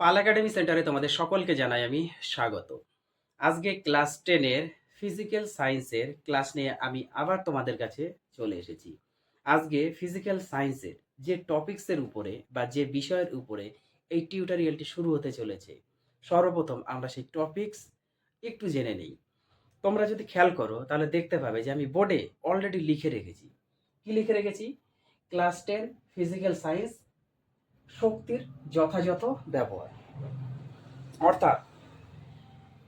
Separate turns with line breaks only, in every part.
পাল academy সেন্টারে তোমাদের সকলকে জানাই আমি স্বাগত। আজকে ক্লাস টেনের ফিজিক্যাল সায়েন্সের ক্লাস নিয়ে আমি আবার তোমাদের কাছে চলে এসেছি। আজকে ফিজিক্যাল সায়েন্সের যে টপিকসের উপরে বা যে বিষয়ের উপরে এই টিউটোরিয়ালটি শুরু হতে চলেছে, সর্বপ্রথম আমরা সেই টপিকস একটু জেনে নেই। তোমরা যদি খেয়াল করো, তাহলে দেখতে পাবে যে আমি বোর্ডে অলরেডি লিখে রেখেছি। কি লিখে রেখেছি? ক্লাস টেন ফিজিক্যাল সায়েন্স শক্তির যথাযথ ব্যবহার। অর্থাৎ,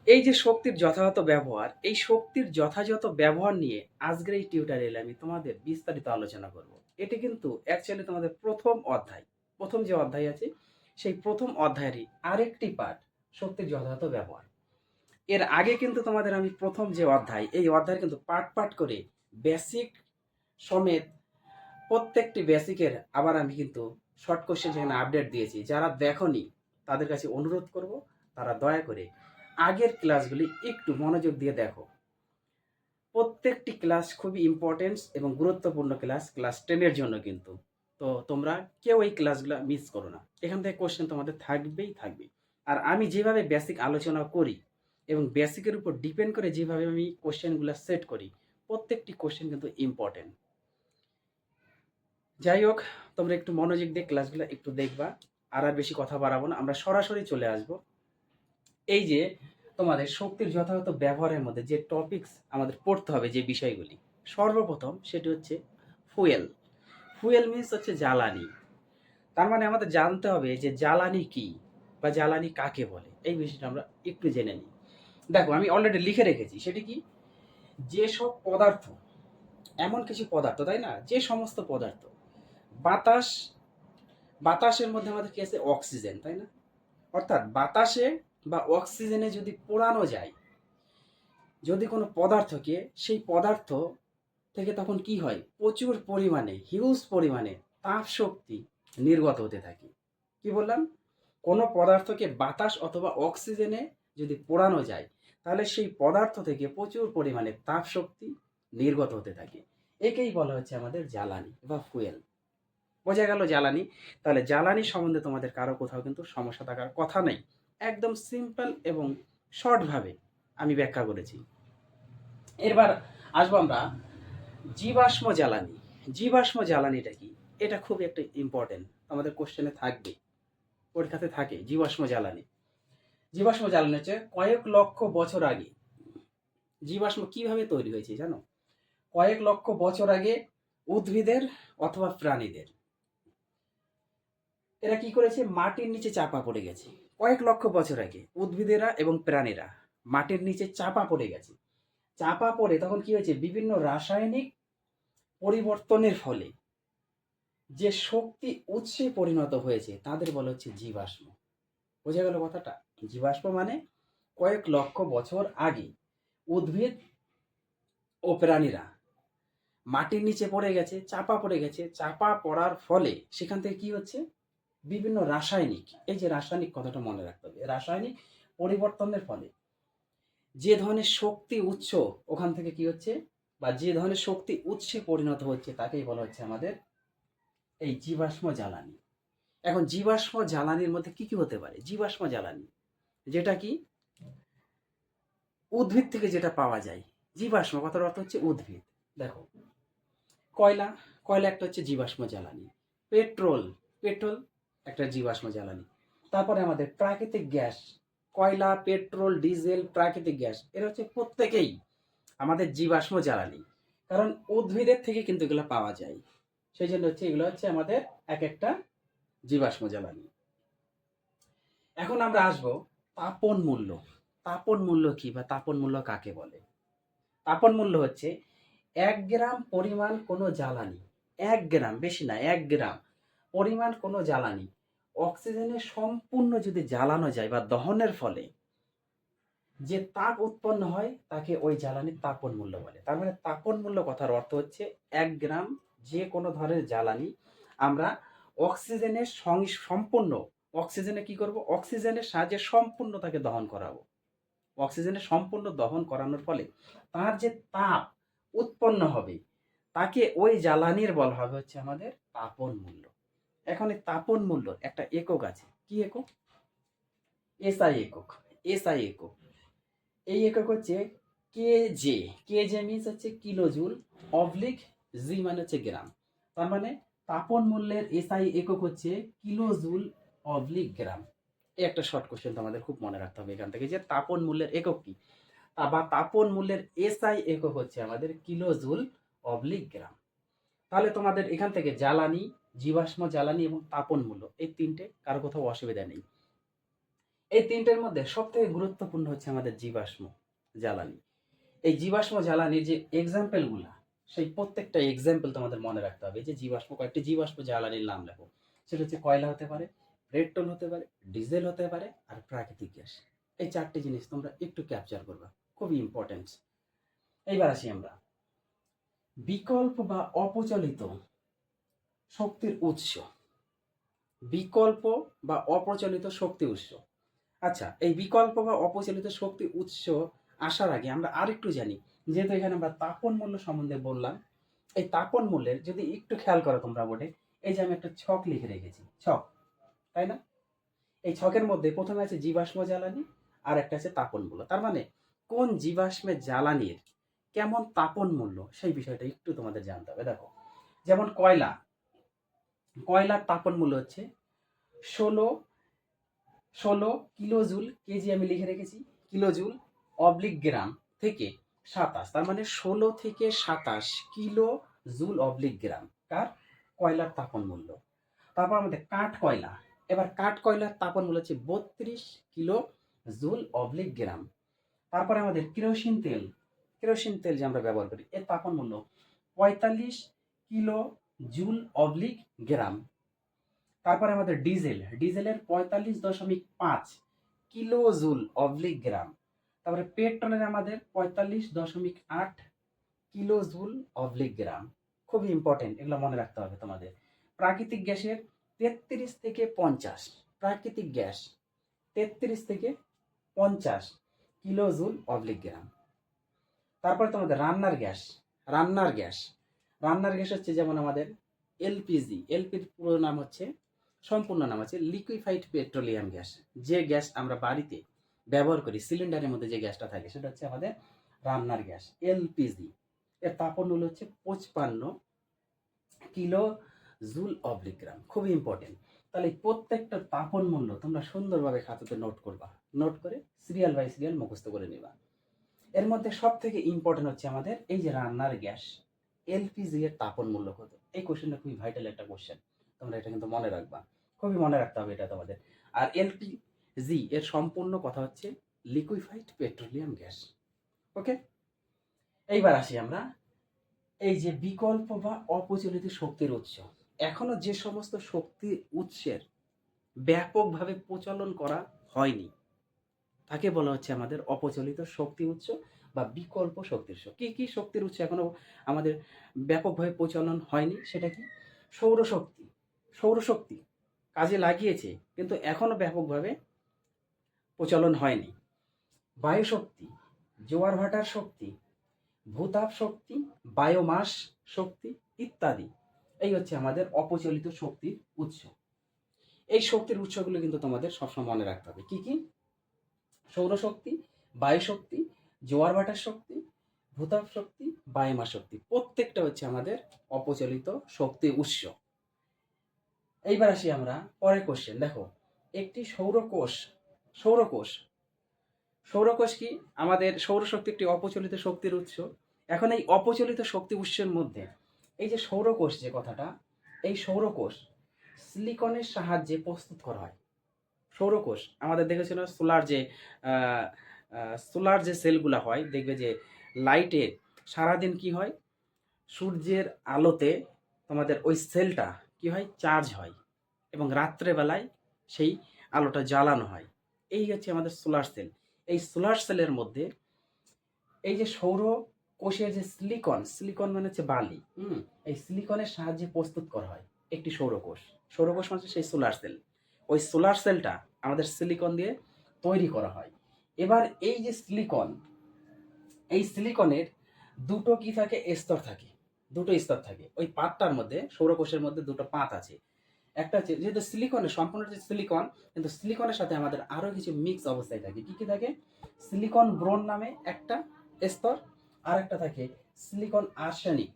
এই যে শক্তির যথাযথ ব্যবহার, এই শক্তির যথাযথ ব্যবহার নিয়ে আজকের এই টিউটোরিয়ালে আমি তোমাদের বিস্তারিত আলোচনা করব। এটি কিন্তু অ্যাকচুয়ালি তোমাদের প্রথম অধ্যায়। প্রথম যে অধ্যায় আছে, সেই প্রথম অধ্যায়েরই আরেকটি পার্ট শক্তির যথাযথ ব্যবহার। এর আগে কিন্তু তোমাদের আমি প্রথম যে অধ্যায়, এই অধ্যায়ের কিন্তু পার্ট পার্ট করে বেসিক সমেত প্রত্যেকটি বেসিকের আবার আমি কিন্তু শর্ট কোশ্চেন সেখানে আপডেট দিয়েছি, যারা দেখনি, তাদের কাছে অনুরোধ করব, তারা দয়া করে আগের ক্লাসগুলি একটু মনোযোগ দিয়ে দেখো। প্রত্যেকটি ক্লাস খুবই ইম্পর্টেন্স এবং গুরুত্বপূর্ণ ক্লাস ক্লাস টেনের জন্য কিন্তু। তো তোমরা কেউ এই ক্লাসগুলো মিস করো না। এখান থেকে কোশ্চেন তোমাদের থাকবেই থাকবে আর আমি যেভাবে বেসিক আলোচনা করি এবং বেসিকের উপর ডিপেন্ড করে যেভাবে আমি কোশ্চেনগুলো সেট করি, প্রত্যেকটি কোশ্চেন কিন্তু ইম্পর্টেন্ট যাই হোক, তোমরা একটু মনোযোগ দিয়ে ক্লাসগুলো একটু দেখবা, আর আর বেশি কথা বাড়াবো না। আমরা সরাসরি চলে আসব। এই যে তোমাদের শক্তির যথাযথ ব্যবহারের মধ্যে যে টপিকস আমাদের পড়তে হবে যে বিষয়গুলি, সর্বপ্রথম সেটি হচ্ছে ফুয়েল ফুয়েল মিনস হচ্ছে জ্বালানি। তার মানে আমাদের জানতে হবে যে জ্বালানি কি বা জ্বালানি কাকে বলে? এই বিষয়টা আমরা একটু জেনে নিই। দেখো, আমি অলরেডি লিখে রেখেছি, সেটি কি? যেসব পদার্থ, এমন কিছু পদার্থ, তাই না? যে সমস্ত পদার্থ বাতাস, বাতাসের মধ্যে আমাদের কি আছে? অক্সিজেন, তাই না? অর্থাৎ বাতাসে বা অক্সিজেনে যদি পোড়ানো যায়, যদি কোনো পদার্থকে, সেই পদার্থ থেকে তখন কি হয়? প্রচুর পরিমাণে হিউজ পরিমাণে তাপ শক্তি নির্গত হতে থাকে। কি বললাম? কোনো পদার্থকে বাতাস অথবা অক্সিজেনে যদি পোড়ানো যায়, তাহলে সেই পদার্থ থেকে প্রচুর পরিমাণে তাপ শক্তি নির্গত হতে থাকে। একেই বলা হচ্ছে আমাদের জ্বালানি বা ফুয়েল। বোঝা গেল জ্বালানি। তাহলে জ্বালানি সম্বন্ধে তোমাদের কারও কোথাও কিন্তু সমস্যা থাকার কথা নেই। একদম সিম্পল এবং শর্টভাবে আমি ব্যাখ্যা করেছি। এবার আসব আমরা জীবাশ্ম জ্বালানি। জীবাশ্ম জ্বালানিটা কি? এটা খুব একটা ইম্পর্টেন্ট আমাদের কোশ্চেনে থাকবে। পরীক্ষাতে থাকে জীবাশ্ম জ্বালানি। জীবাশ্ম জ্বালানি হচ্ছে কয়েক লক্ষ বছর আগে। জীবাশ্ম কীভাবে তৈরি হয়েছে জানো? কয়েক লক্ষ বছর আগে উদ্ভিদের অথবা প্রাণীদের। এরা কি করেছে? মাটির নিচে চাপা পড়ে গেছে। কয়েক লক্ষ বছর আগে উদ্ভিদেরা এবং প্রাণীরা মাটির নিচে চাপা পড়ে গেছে। চাপা পড়ে তখন কি হয়েছে? বিভিন্ন রাসায়নিক পরিবর্তনের ফলে যে শক্তি উৎসে পরিণত হয়েছে, তাদের বলা হচ্ছে জীবাশ্ম। বোঝা গেল কথাটা? জীবাশ্ম মানে কয়েক লক্ষ বছর আগে উদ্ভিদ ও প্রাণীরা মাটির নিচে পড়ে গেছে, চাপা পড়ে গেছে। চাপা পড়ার ফলে সেখান থেকে কি হচ্ছে? বিভিন্ন রাসায়নিক, এই যে রাসায়নিক কথাটা মনে রাখতে হবে, রাসায়নিক পরিবর্তনের ফলে যে ধরনের শক্তি উৎস ওখান থেকে কি হচ্ছে বা যে ধরনের শক্তি উৎসে পরিণত হচ্ছে তাকেই বলা হচ্ছে আমাদের এই জীবাশ্ম জ্বালানি। এখন জীবাশ্ম জ্বালানির মধ্যে কি কি হতে পারে? জীবাশ্ম জ্বালানি, যেটা কি? উদ্ভিদ থেকে যেটা পাওয়া যায়। জীবাশ্ম, কথার অর্থ হচ্ছে উদ্ভিদ। দেখো, কয়লা কয়লা একটা হচ্ছে জীবাশ্ম জ্বালানি। পেট্রোল পেট্রোল একটা জীবাশ্ম জ্বালানি। তারপরে আমাদের প্রাকৃতিক গ্যাস, কয়লা, পেট্রোল, ডিজেল, প্রাকৃতিক গ্যাস, এরা হচ্ছে প্রত্যেকেই আমাদের জীবাশ্ম জ্বালানি। কারণ উদ্ভিদের থেকে কিন্তু এগুলো পাওয়া যায়। সেই জন্য হচ্ছে এগুলো হচ্ছে আমাদের এক একটা জীবাশ্ম জ্বালানি। এখন আমরা আসব তাপন মূল্য। তাপন মূল্য কি বা তাপন মূল্য কাকে বলে? তাপন মূল্য হচ্ছে এক গ্রাম পরিমাণ কোনো জ্বালানি। এক গ্রাম, বেশি না, এক গ্রাম পরিমাণ কোনো জ্বালানি। অক্সিজেনের সম্পূর্ণ যদি জ্বালানো যায় বা দহনের ফলে যে তাপ উৎপন্ন হয়, তাকে ওই জ্বালানির তাপন মূল্য বলে। তার মানে তাপন মূল্য কথার অর্থ হচ্ছে এক গ্রাম যে কোনো ধরনের জ্বালানি আমরা অক্সিজেনের সম্পূর্ণ অক্সিজেনে কি করব? অক্সিজেনের সাহায্যে সম্পূর্ণ তাকে দহন করাবো। অক্সিজেনের সম্পূর্ণ দহন করানোর ফলে তার যে তাপ উৎপন্ন হবে, তাকে ওই জ্বালানির বলা হবে হচ্ছে আমাদের তাপন মূল্য। এখন এই তাপন মূল্য, একটা একক আছে। কি একক? এসআই একক এসআই একক। এই একক হচ্ছে K J K J means হচ্ছে কিলো জুল অবলিক, জি মানে হচ্ছে গ্রাম। তার মানে তাপন মূল্যের এসআই একক হচ্ছে কিলো জুল অবলিক গ্রাম। এই একটা শর্ট কোশ্চেন তোমাদের খুব মনে রাখতে হবে এখান থেকে যে তাপন মূল্যের একক কি? বা তাপন মূল্যের এসআই একক হচ্ছে আমাদের কিলো জুল অবলিক গ্রাম। তাহলে তোমাদের এখান থেকে জ্বালানি, জীবাশ্ম জ্বালানি এবং তাপন মূল্য, এই তিনটে কারও কোথাও অসুবিধা নেই। এই তিনটের মধ্যে সব থেকে গুরুত্বপূর্ণ হচ্ছে আমাদের জীবাশ্ম জ্বালানি। এই জীবাশ্ম জ্বালানির যে এক্সাম্পলগুলা সেই প্রত্যেকটা এক্সাম্পল তোমাদের মনে রাখতে হবে। যে জীবাশ্ম, কয়েকটি জীবাশ্ম জ্বালানির নাম লেখো। সেটা হচ্ছে কয়লা হতে পারে, পেট্রোল হতে পারে, ডিজেল হতে পারে আর প্রাকৃতিক গ্যাস। এই চারটি জিনিস তোমরা একটু ক্যাপচার করবা। খুবই ইম্পর্টেন্ট এইবার আসি আমরা। বিকল্প বা অপচলিত শক্তির উৎস। বিকল্প বা অপ্রচলিত শক্তি উৎস। আচ্ছা এই বিকল্প বা অপচলিত শক্তি উৎস আসার আগে আমরা আরেকটু জানি। যেহেতু এখানে আমরা তাপন মূল্য সম্বন্ধে বললাম, এই তাপন মূল্যের যদি একটু খেয়াল করো তোমরা বোর্ডে, এই যে আমি একটা ছক লিখে রেখেছি, ছক, তাই না? এই ছকের মধ্যে প্রথমে আছে জীবাশ্ম জ্বালানি আর একটা আছে তাপন মূল্য। তার মানে কোন জীবাশ্মের জ্বালানির কেমন তাপন মূল্য, সেই বিষয়টা একটু তোমাদের জানতে হবে। দেখো, যেমন কয়লা, কয়লার তাপন মূল্য হচ্ছে ষোলো ষোলো কিলো জুল কেজি আমি লিখে রেখেছি কিলো জুল অবলিক গ্রাম থেকে সাতাশ, তার মানে ষোলো থেকে সাতাশ কিলো জুল অবলিক গ্রাম, কার? কয়লার তাপন মূল্য। তারপর আমাদের কাঠ কয়লা, এবার কাঠ কয়লার তাপন মূল্য হচ্ছে বত্রিশ কিলো জুল অবলিক গ্রাম। তারপরে আমাদের কেরোসিন তেল কেরোসিন তেল যে আমরা ব্যবহার করি, এর তাপন মূল্য পঁয়তাল্লিশ কিলো জুল অবলিক গ্রাম। তারপরে আমাদের ডিজেল, ডিজেলের পঁয়তাল্লিশ দশমিক পাঁচ কিলো জুল অবলিক গ্রাম। তারপরে পেট্রোলের আমাদের পঁয়তাল্লিশ দশমিক আট কিলো জুল অবলিক গ্রাম। খুবই ইম্পর্টেন্ট এগুলো মনে রাখতে হবে তোমাদের। প্রাকৃতিক গ্যাসের তেত্রিশ থেকে পঞ্চাশ, প্রাকৃতিক গ্যাস তেত্রিশ থেকে পঞ্চাশ কিলো জুল অবলিক গ্রাম। তারপরে তোমাদের রান্নার গ্যাস রান্নার গ্যাস। রান্নার গ্যাস হচ্ছে যেমন আমাদের এলপিজি, এলপির পুরো নাম হচ্ছে, সম্পূর্ণ নাম হচ্ছে লিকুইফাইড পেট্রোলিয়াম গ্যাস। যে গ্যাস আমরা বাড়িতে ব্যবহার করি, সিলিন্ডারের মধ্যে যে গ্যাসটা থাকে, সেটা হচ্ছে আমাদের রান্নার গ্যাস, এলপিজি। এর তাপন মূল্য হচ্ছে পঁচপান্ন কিলো জুল অবলিক গ্রাম। খুবই ইম্পর্টেন্ট তাহলে প্রত্যেকটা তাপন মূল্য তোমরা সুন্দরভাবে খাতাতে নোট করবা। নোট করে সিরিয়াল বাই সিরিয়াল মুখস্থ করে নিবা। এর মধ্যে সব থেকে ইম্পর্টেন্ট হচ্ছে আমাদের এই যে রান্নার গ্যাস। এলপিজি এর তাপন মূল্য কত? এই কোশ্চেনটা খুবই ভাইটাল একটা কোশ্চেন তোমরা এটা কিন্তু মনে রাখবা। খুবই মনে রাখতে হবে এটা তোমাদের। আর এলপিজি এর সম্পূর্ণ কথা হচ্ছে লিকুইফাইড পেট্রোলিয়াম গ্যাস ওকে এইবার আসি আমরা। এই যে বিকল্প বা অপ্রচলিত শক্তির উৎস। এখনও যে সমস্ত শক্তি উৎসের ব্যাপকভাবে প্রচলন করা হয়নি তাকে বলা হচ্ছে আমাদের অপচলিত শক্তি উৎস বা বিকল্প শক্তির উৎস কী কী শক্তির উৎস এখনও আমাদের ব্যাপকভাবে প্রচলন হয়নি? সেটা কি? সৌরশক্তি। সৌরশক্তি কাজে লাগিয়েছে, কিন্তু এখনও ব্যাপকভাবে প্রচলন হয়নি। বায়ুশক্তি, জোয়ার ভাটার শক্তি, ভূতাপ শক্তি, বায়োমাস শক্তি ইত্যাদি। এই হচ্ছে আমাদের অপচলিত শক্তির উৎস। এই শক্তির উৎসগুলো কিন্তু তোমাদের সবসময় মনে রাখতে হবে। কী, কি? সৌরশক্তি, বায়ুশক্তি, জোয়ার ভাটার শক্তি, ভূতাপ শক্তি, বায়ুমা শক্তি। প্রত্যেকটা হচ্ছে আমাদের অপচলিত শক্তি উৎস। এইবার আসি আমরা পরের কোশ্চেন দেখো, একটি সৌরকোষ সৌরকোষ। সৌরকোষ কি? আমাদের সৌরশক্তি একটি অপচলিত শক্তির উৎস। এখন এই অপচলিত শক্তি উৎসের মধ্যে এই যে সৌরকোষ যে কথাটা, এই সৌরকোষ সিলিকনের সাহায্যে প্রস্তুত করা হয়। সৌরকোষ। আমাদের দেখেছিল সোলার যে সোলার যে সেলগুলো হয়, দেখবে যে লাইটের সারাদিন কি হয়? সূর্যের আলোতে তোমাদের ওই সেলটা কি হয়? চার্জ হয় এবং রাত্রেবেলায় সেই আলোটা জ্বালানো হয়। এই হচ্ছে আমাদের সোলার সেল। এই সোলার সেলের মধ্যে এই যে সৌর কোষের যে সিলিকন সিলিকন মানে হচ্ছে বালি, হুম? এই সিলিকনের সাহায্যে প্রস্তুত করা হয় একটি সৌরকোষ। সৌরকোষ মানে সেই সোলার সেল। ওই সোলার সেলটা আমাদের সিলিকন দিয়ে তৈরি করা হয়। এবার এই যে সিলিকন, এই সিলিকনের দুটো কি থাকে? স্তর থাকে। দুটো স্তর থাকে। ওই পাতটার মধ্যে, সৌরকোষের মধ্যে দুটো পাত আছে। একটা হচ্ছে, যেহেতু সিলিকনের, সম্পূর্ণ হচ্ছে সিলিকন, কিন্তু সিলিকনের সাথে আমাদের আরও কিছু মিক্স অবস্থায় থাকে। কী কী থাকে? সিলিকন ব্রোন নামে একটা স্তর আর একটা থাকে সিলিকন আর্সেনিক।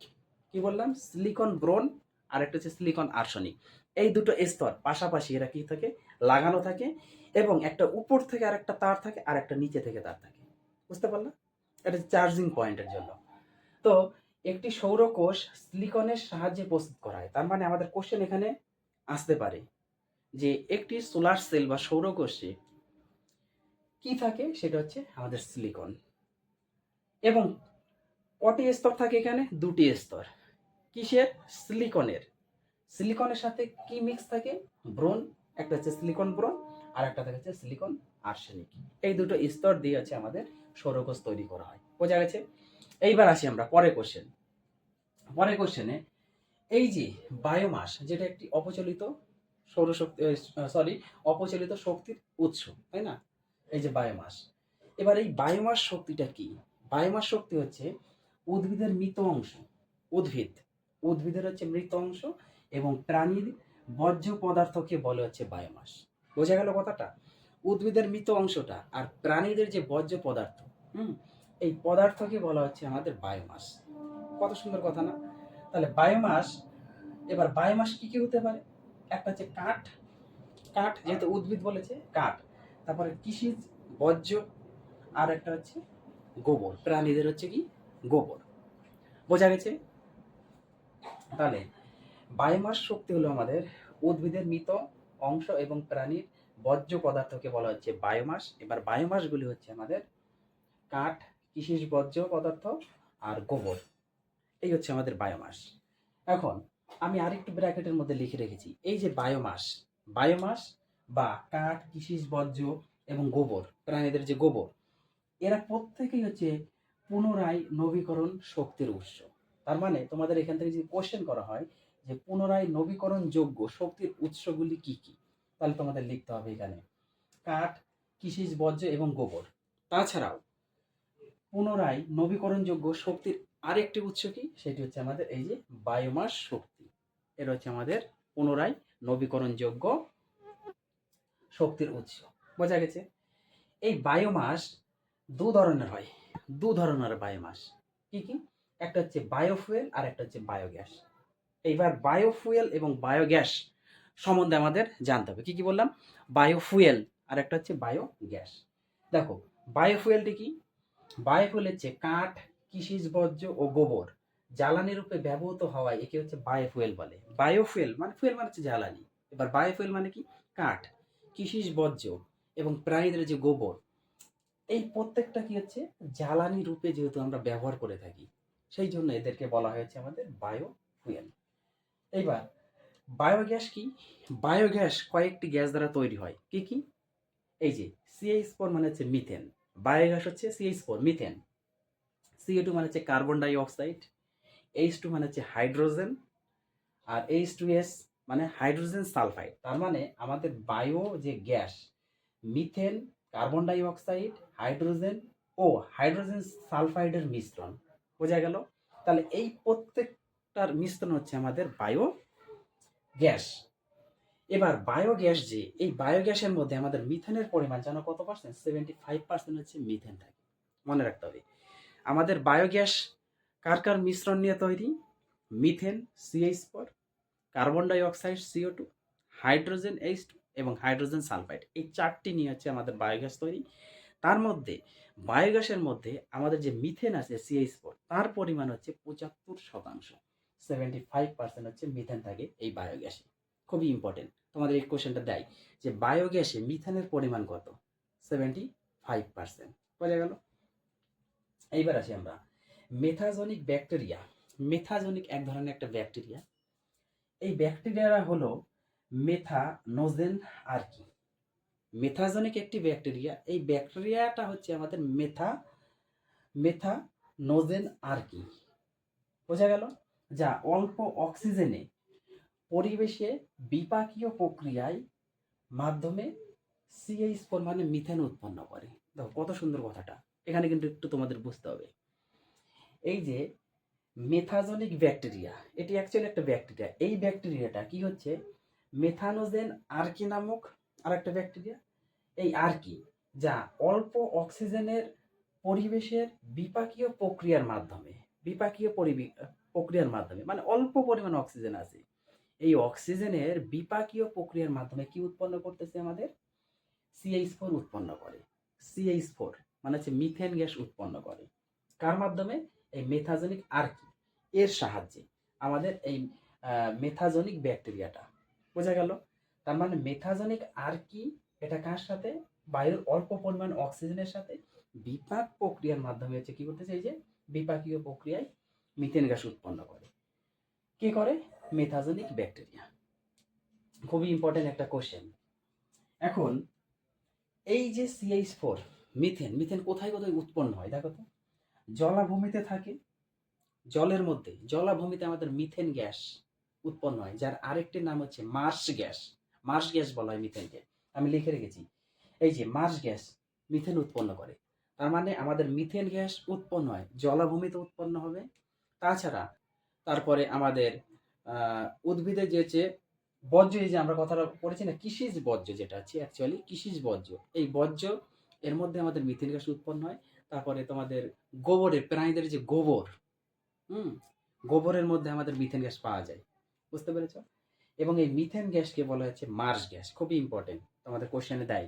কি বললাম? সিলিকন ব্রোন আর একটা হচ্ছে সিলিকন আর্সেনিক। এই দুটো স্তর পাশাপাশি এরা কি থাকে? লাগানো থাকে এবং একটা উপর থেকে আর একটা তার থাকে আর একটা নিচে থেকে তার থাকে। বুঝতে পারলাম এটা চার্জিং পয়েন্টের জন্য। তো একটি সৌরকোষ সিলিকনের সাহায্যে প্রস্তুত করা হয় তার মানে আমাদের কোশ্চেন এখানে আসতে পারে যে একটি সোলার সেল বা সৌরকোষে কি থাকে? সেটা হচ্ছে আমাদের সিলিকন এবং কটি স্তর থাকে এখানে? দুটি স্তর। কিসের? সিলিকনের সিলিকনের সাথে কি মিক্স থাকে? ব্রোন, একটা হচ্ছে সিলিকন ব্রোন, আর একটা থাকে হচ্ছে সিলিকন আর্সেনিক এই দুটো স্তর দিয়ে হচ্ছে আমাদের সৌরকোষ তৈরি করা হয়। বোঝা গেছে? এইবার আসি আমরা পরের কোশ্চেন পরের কোশ্চেনে এই যে বায়োমাস যেটা একটি অপচলিত সৌরশক্তি সরি অপচলিত শক্তির উৎস, তাই না? এই যে বায়োমাস এবার এই বায়োমাস শক্তিটা কি? বায়োমাস শক্তি হচ্ছে উদ্ভিদের মৃত অংশ, উদ্ভিদ। উদ্ভিদের হচ্ছে মৃত অংশ এবং প্রাণীর বর্জ্য পদার্থকে বলে হচ্ছে বায়োমাস বোঝা গেল কথাটা? উদ্ভিদের মৃত অংশটা আর প্রাণীদের যে বর্জ্য পদার্থ, হুম, এই পদার্থকে বলা হচ্ছে আমাদের বায়োমাস কত সুন্দর কথা না? তাহলে বায়োমাস এবার বায়োমাস কি কি হতে পারে? একটা হচ্ছে কাঠ। কাঠ যেহেতু উদ্ভিদ বলেছে, কাঠ। তারপরে কৃষিজ বর্জ্য আর একটা হচ্ছে গোবর। প্রাণীদের হচ্ছে কি? গোবর। বোঝা গেছে? তাহলে বায়োমাস শক্তি হলো আমাদের উদ্ভিদের মৃত অংশ এবং প্রাণীর বর্জ্য পদার্থকে বলা হচ্ছে বায়োমাস। এবার বায়োমাসগুলি হচ্ছে আমাদের কাঠ কৃষিজ বর্জ্য পদার্থ আর গোবর। এই হচ্ছে আমাদের বায়োমাস। এখন আমি আরেকটু ব্র্যাকেটের মধ্যে লিখে রেখেছি। এই যে বায়োমাস বায়োমাস বা কাঠ কৃষিজ বর্জ্য এবং গোবর, প্রাণীদের যে গোবর, এরা প্রত্যেকেই হচ্ছে পুনরায় নবীকরণ শক্তির উৎস। তার মানে তোমাদের এখান থেকে যদি কোশ্চেন করা হয় যে পুনরায় নবীকরণ যোগ্য শক্তির উৎসগুলি কি কি? তাহলে তোমাদের লিখতে হবে এখানে। কাঠ কৃষিজ বর্জ্য এবং গোবর। তাছাড়াও, পুনরায় নবীকরণযোগ্য শক্তির আরেকটি উৎস কি? সেটি হচ্ছে আমাদের এই যে বায়োমাস শক্তি। এটা হচ্ছে আমাদের পুনরায় নবীকরণযোগ্য শক্তির উৎস। বোঝা গেছে? এই বায়োমাস দু ধরনের হয়। দু ধরনের বায়োমাস। কি কি? একটা হচ্ছে বায়োফুয়েল আর একটা হচ্ছে বায়োগ্যাস এইবার বায়োফুয়েল এবং বায়োগ্যাস সম্বন্ধে আমাদের জানতে হবে। কী কী বললাম? বায়োফুয়েল আর একটা হচ্ছে বায়োগ্যাস দেখো বায়োফুয়েলটি কি? বায়োফুয়েল হচ্ছে কাঠ কৃষিজ বর্জ্য ও গোবর। জ্বালানি রূপে ব্যবহৃত হওয়ায় একে হচ্ছে বায়োফুয়েল বলে। বায়োফুয়েল মানে ফুয়েল মানে হচ্ছে জ্বালানি। এবার বায়োফুয়েল মানে কি? কাঠ কৃষিজ বর্জ্য এবং প্রাণীদের যে গোবর। এই প্রত্যেকটা কি হচ্ছে? জ্বালানি রূপে যেহেতু আমরা ব্যবহার করে থাকি, সেই জন্য এদেরকে বলা হয়েছে আমাদের বায়োফুয়েল এইবার বায়োগ্যাস কি? বায়োগ্যাস কয়েকটি গ্যাস দ্বারা তৈরি হয়। কি কি? এই যে সিএইচ ফোর মানে হচ্ছে মিথেন বায়োগ্যাস হচ্ছে CH four methane CA two মানে হচ্ছে carbon dioxide H two মানে হচ্ছে হাইড্রোজেন আর এইচ টু এস মানে হাইড্রোজেন সালফাইড তার মানে আমাদের বায়ো যে gas methane carbon dioxide hydrogen ও হাইড্রোজেন সালফাইডের মিশ্রণ। বোঝা গেল? তাহলে এই প্রত্যেকটার মিশ্রণ হচ্ছে আমাদের বায়ো গ্যাস এবার বায়োগ্যাস যে, এই বায়োগ্যাসের মধ্যে আমাদের মিথেনের পরিমাণ জানো কত পার্সেন্ট সেভেন্টি ফাইভ পার্সেন্ট হচ্ছে মিথেন থাকে। মনে রাখতে হবে। আমাদের বায়োগ্যাস কার কার মিশ্রণ নিয়ে তৈরি? Methane CH four carbon dioxide CO two hydrogen H two এবং হাইড্রোজেন সালফাইড এই চারটি নিয়ে হচ্ছে আমাদের বায়োগ্যাস তৈরি। তার মধ্যে বায়োগ্যাসের মধ্যে আমাদের যে মিথেন আছে সিএইচ ফোর তার পরিমাণ হচ্ছে পঁচাত্তর শতাংশ। সেভেন্টি ফাইভ পার্সেন্ট হচ্ছে মিথেন থাকে এই বায়োগ্যাসে খুবই ইম্পর্টেন্ট তোমাদের এই কোশ্চেনটা দেয় যে বায়োগ্যাসে মিথেনের পরিমাণ কত? সেভেন্টি ফাইভ পার্সেন্ট বোঝা গেল? এইবার আসি আমরা। মেথাজনিক ব্যাকটেরিয়া মেথাজনিক এক ধরনের একটা ব্যাকটেরিয়া এই ব্যাকটেরিয়ারা হলো মেথানোজেন আর কি। মেথাজনিক একটি ব্যাকটেরিয়া এই ব্যাকটেরিয়াটা হচ্ছে আমাদের মেথা মেথানোজেন আর কি। বোঝা গেল? যা অল্প অক্সিজেনে পরিবেশে বিপাকীয় প্রক্রিয়ায় মাধ্যমে সিএইচ ফোর মানে মিথেন উৎপন্ন করে। দেখো কত সুন্দর কথাটা। এখানে কিন্তু একটু তোমাদের বুঝতে হবে। এই যে মেথাজনিক ব্যাকটেরিয়া এটি অ্যাকচুয়ালি একটা ব্যাকটেরিয়া এই ব্যাকটেরিয়াটা কি হচ্ছে? মেথানোজেন আর্কি নামক আরেকটা ব্যাকটেরিয়া এই আর্কি যা অল্প অক্সিজেনের পরিবেশের বিপাকীয় প্রক্রিয়ার মাধ্যমে, বিপাকীয় প্রক্রিয়ার মাধ্যমে মানে অল্প পরিমাণ অক্সিজেন আছে। এই অক্সিজেনের বিপাকীয় প্রক্রিয়ার মাধ্যমে কি উৎপন্ন করতেছে আমাদের? সিএইচ ফোর উৎপন্ন করে। সিএইচ ফোর মানে হচ্ছে মিথেন গ্যাস উৎপন্ন করে। কার মাধ্যমে? এই মেথাজনিক আর্কি এর সাহায্যে আমাদের এই মেথাজনিক ব্যাকটেরিয়াটা বোঝা গেল? তার মানে মেথাজনিক আর্কি এটা কার সাথে? বায়ুর অল্প পরিমাণ অক্সিজেনের সাথে বিপাক প্রক্রিয়ার মাধ্যমে হচ্ছে কি করতেছে? এই যে বিপাকীয় প্রক্রিয়ায় মিথেন গ্যাস উৎপন্ন করে। কে করে? Methanogenic bacteria. খুবই ইম্পর্টেন্ট একটা কোশ্চেন এখন, এই যে সিএইচ ফোর মিথেন মিথেন কোথায় কোথায় উৎপন্ন হয়? দেখো তো। জলাভূমিতে থাকে, জলের মধ্যে। জলাভূমিতে আমাদের মিথেন গ্যাস উৎপন্ন হয়, যার আরেকটি নাম হচ্ছে মার্স গ্যাস। মার্স গ্যাস বলা হয় মিথেনকে। আমি লিখে রেখেছি। এই যে মার্স গ্যাস মিথেন উৎপন্ন করে। তার মানে আমাদের মিথেন গ্যাস উৎপন্ন হয়, জলাভূমিতে উৎপন্ন হবে তাছাড়া তারপরে আমাদের উদ্ভিদের যে হচ্ছে বর্জ্য যে আমরা কথাটা পড়েছি না কৃষিজ বর্জ্য যেটা আছে অ্যাকচুয়ালি কৃষিজ বর্জ্য। এই বর্জ্য, এর মধ্যে আমাদের মিথেন গ্যাস উৎপন্ন হয়, তারপরে তোমাদের গোবরের প্রাণীদের যে গোবর, হুম, গোবরের মধ্যে আমাদের মিথেন গ্যাস পাওয়া যায়। বুঝতে পেরেছ? এবং এই মিথেন গ্যাসকে বলা হচ্ছে মার্স গ্যাস খুবই ইম্পর্টেন্ট তোমাদের কোশ্চেনে দেয়।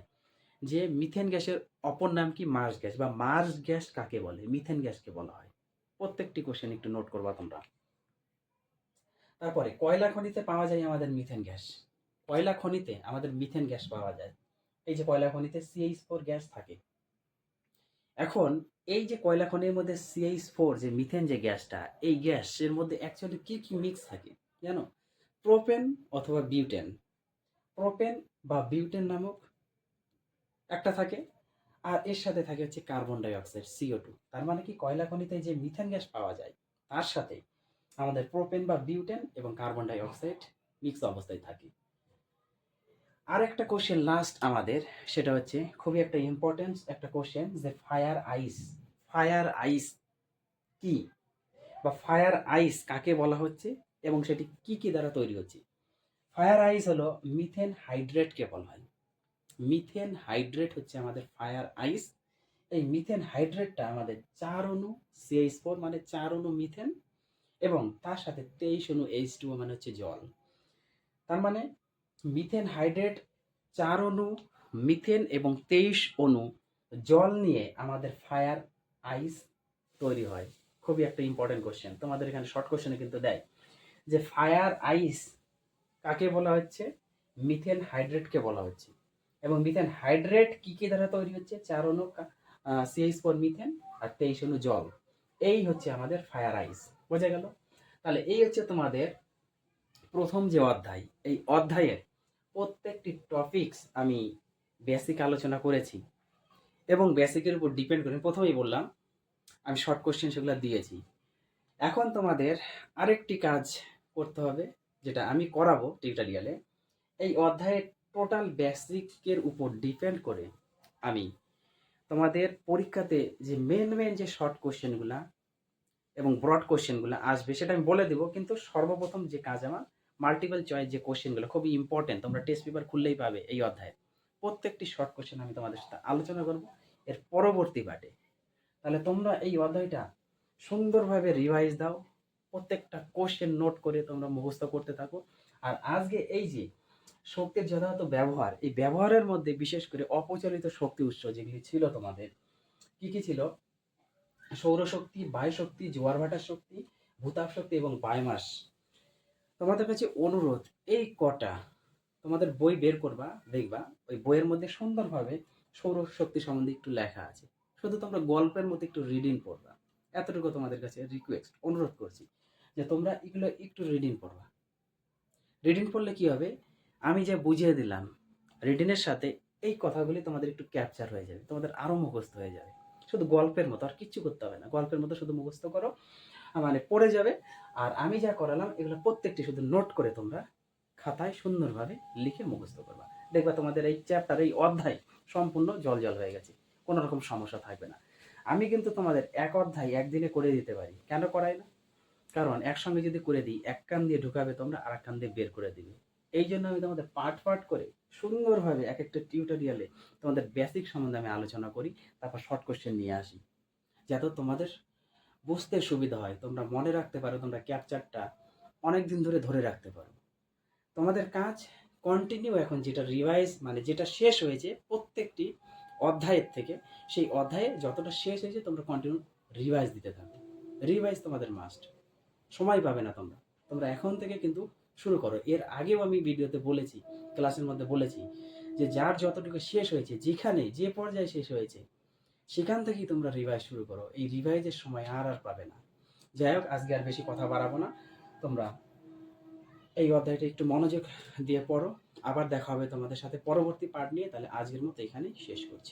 যে মিথেন গ্যাসের অপর নাম কি মার্স গ্যাস বা মার্স গ্যাস কাকে বলে? মিথেন গ্যাসকে বলা হয়। প্রত্যেকটি কোশ্চেন একটু নোট করবা তোমরা। তারপরে, কয়লা খনিতে পাওয়া যায় আমাদের মিথেন গ্যাস কয়লা খনিতে আমাদের মিথেন গ্যাস পাওয়া যায়। এই যে কয়লা খনিতে সিএইচ ফোর গ্যাস থাকে। এখন, এই যে কয়লা খনির মধ্যে সিএইচ ফোর যে মিথেন যে গ্যাসটা এই গ্যাসের মধ্যে অ্যাকচুয়ালি কি কি মিক্স থাকে জানো? প্রোপেন অথবা বিউটেন প্রোপেন বা বিউটেন নামক একটা থাকে। আর এর সাথে থাকে হচ্ছে কার্বন ডাইঅক্সাইড সিও টু তার মানে কি? কয়লা খনিতে যে মিথেন গ্যাস পাওয়া যায়, তার সাথে আমাদের প্রোপেন বা বিউটেন এবং কার্বন ডাইঅক্সাইড মিক্স অবস্থায় থাকে। আর একটা কোশ্চেন লাস্ট আমাদের, সেটা হচ্ছে খুবই একটা ইম্পর্টেন্ট একটা কোশ্চেন যে ফায়ার আইস ফায়ার আইস কি? বা ফায়ার আইস কাকে বলা হচ্ছে এবং সেটি কি কি দ্বারা তৈরি হচ্ছে? ফায়ার আইস হলো মিথেন হাইড্রেটকে বলা হয়। মিথেন হাইড্রেট হচ্ছে আমাদের ফায়ার আইস। এই মিথেন হাইড্রেটটা আমাদের চার অণু সিএইচ ফোর মানে চার অণু মিথেন এবং তার সাথে তেইশ অণু এইচ টু মানে হচ্ছে জল। তার মানে মিথেন হাইড্রেট চার অণু, মিথেন এবং তেইশ অণু জল নিয়ে আমাদের ফায়ার আইস তৈরি হয়। খুবই একটা ইম্পর্টেন্ট কোশ্চেন তোমাদের এখানে শর্ট কোশ্চেনে কিন্তু দেয় যে ফায়ার আইস কাকে বলা হচ্ছে? মিথেন হাইড্রেটকে বলা হচ্ছে। এবং মিথেন হাইড্রেট কি কি দ্বারা তৈরি হচ্ছে? চার অণু সিএইচ ফোর মিথেন আর তেইশ অনু জল। এই হচ্ছে আমাদের ফায়ার আইস বোঝা গেল? তাহলে এই হচ্ছে তোমাদের প্রথম যে অধ্যায়। এই অধ্যায়ের প্রত্যেকটি টপিকস আমি বেসিক আলোচনা করেছি। এবং বেসিকের উপর ডিপেন্ড করে প্রথমেই বললাম, আমি শর্ট কোশ্চেন সেগুলো দিয়েছি। এখন তোমাদের আরেকটি কাজ করতে হবে, যেটা আমি করাবো টিউটোরিয়ালে এই অধ্যায়ের টোটাল বেসিকের উপর ডিপেন্ড করে আমি তোমাদের পরীক্ষাতে যে মেন মেন যে শর্ট কোশ্চেনগুলা এবং ব্রড কোশ্চেনগুলো আসবে সেটা আমি বলে দেবো, কিন্তু সর্বপ্রথম যে কাজ আমার মাল্টিপল চয়েস যে কোশ্চেনগুলো খুবই ইম্পর্টেন্ট তোমরা টেস্ট পেপার খুললেই পাবে এই অধ্যায়ে। প্রত্যেকটি শর্ট কোশ্চেন আমি তোমাদের সাথে আলোচনা করব এর পরবর্তী পার্টে তাহলে তোমরা এই অধ্যায়টা সুন্দরভাবে রিভাইজ দাও, প্রত্যেকটা কোশ্চেন নোট করে তোমরা মুখস্থ করতে থাকো। আর আজকে এই যে শক্তির যথাযথ ব্যবহার, এই ব্যবহারের মধ্যে বিশেষ করে অপচলিত শক্তি উৎস যেগুলি ছিল তোমাদের, কি কি ছিল? সৌরশক্তি, বায়ুশক্তি, জোয়ার ভাটার শক্তি, ভূতাপ শক্তি এবং বায়োমাস। তোমাদের কাছে অনুরোধ, এই কটা তোমাদের বই বের করবা, দেখবা, ওই বইয়ের মধ্যে সুন্দরভাবে সৌরশক্তি সম্বন্ধে একটু লেখা আছে। শুধু তোমরা গল্পের মধ্যে একটু রিডিং পড়বা। এতটুকু তোমাদের কাছে রিকোয়েস্ট অনুরোধ করছি যে তোমরা এগুলো একটু রিডিং পড়বা। রিডিং পড়লে কি হবে? আমি যে বুঝিয়ে দিলাম রিডিংয়ের সাথে এই কথাগুলি তোমাদের একটু ক্যাপচার হয়ে যাবে, তোমাদের আরও মুখস্থ হয়ে যাবে। শুধু গল্পের মতো আর কিচ্ছু করতে হবে না, গল্পের মতো শুধু মুখস্থ করো মানে পড়ে যাবে। আর আমি যা করালাম, এগুলো প্রত্যেকটি শুধু নোট করে তোমরা খাতায় সুন্দরভাবে লিখে মুখস্থ করবা। দেখবা তোমাদের এই চ্যাপ্টার এই অধ্যায় সম্পূর্ণ জল জল হয়ে গেছে, কোনো রকম সমস্যা থাকবে না। আমি কিন্তু তোমাদের এক অধ্যায় একদিনে করে দিতে পারি, কেন করাই না? কারণ একসঙ্গে যদি করে দিই, এক কান দিয়ে ঢুকাবে তোমরা আর এক কান দিয়ে বের করে দিবে। এই জন্য আমি তোমাদের পার্ট পার্ট করে সুন্দরভাবে এক একটা টিউটোরিয়ালে তোমাদের বেসিক সম্বন্ধে আমি আলোচনা করি, তারপর শর্ট কোশ্চেন নিয়ে আসি। যাতে তোমাদের বুঝতে সুবিধা হয়, তোমরা মনে রাখতে পারো, তোমরা ক্যাপচারটা অনেক দিন ধরে ধরে রাখতে পারো। তোমাদের কাজ কন্টিনিউ এখন যেটা রিভাইজ মানে যেটা শেষ হয়েছে প্রত্যেকটি অধ্যায়ের থেকে, সেই অধ্যায়ে যতটা শেষ হয়েছে তোমরা কন্টিনিউ রিভাইজ দিতে থাকো রিভাইজ তোমাদের মাস্ট সময় পাবে না তোমরা। তোমরা এখন থেকে কিন্তু শুরু করো। এর আগেও আমি ভিডিওতে বলেছি, ক্লাসের মধ্যে বলেছি যে যার যতটুকু শেষ হয়েছে, যেখানে যে পর্যায়ে শেষ হয়েছে, সেখান থেকেই তোমরা রিভাইজ শুরু করো। এই রিভাইজের সময় আর আর পাবে না। যাই হোক, আজকে আর বেশি কথা বাড়াবো না। তোমরা এই অধ্যায়টা একটু মনোযোগ দিয়ে পড়ো। আবার দেখা হবে তোমাদের সাথে পরবর্তী পার্ট নিয়ে। তাহলে আজকের মতো এখানেই শেষ করছি।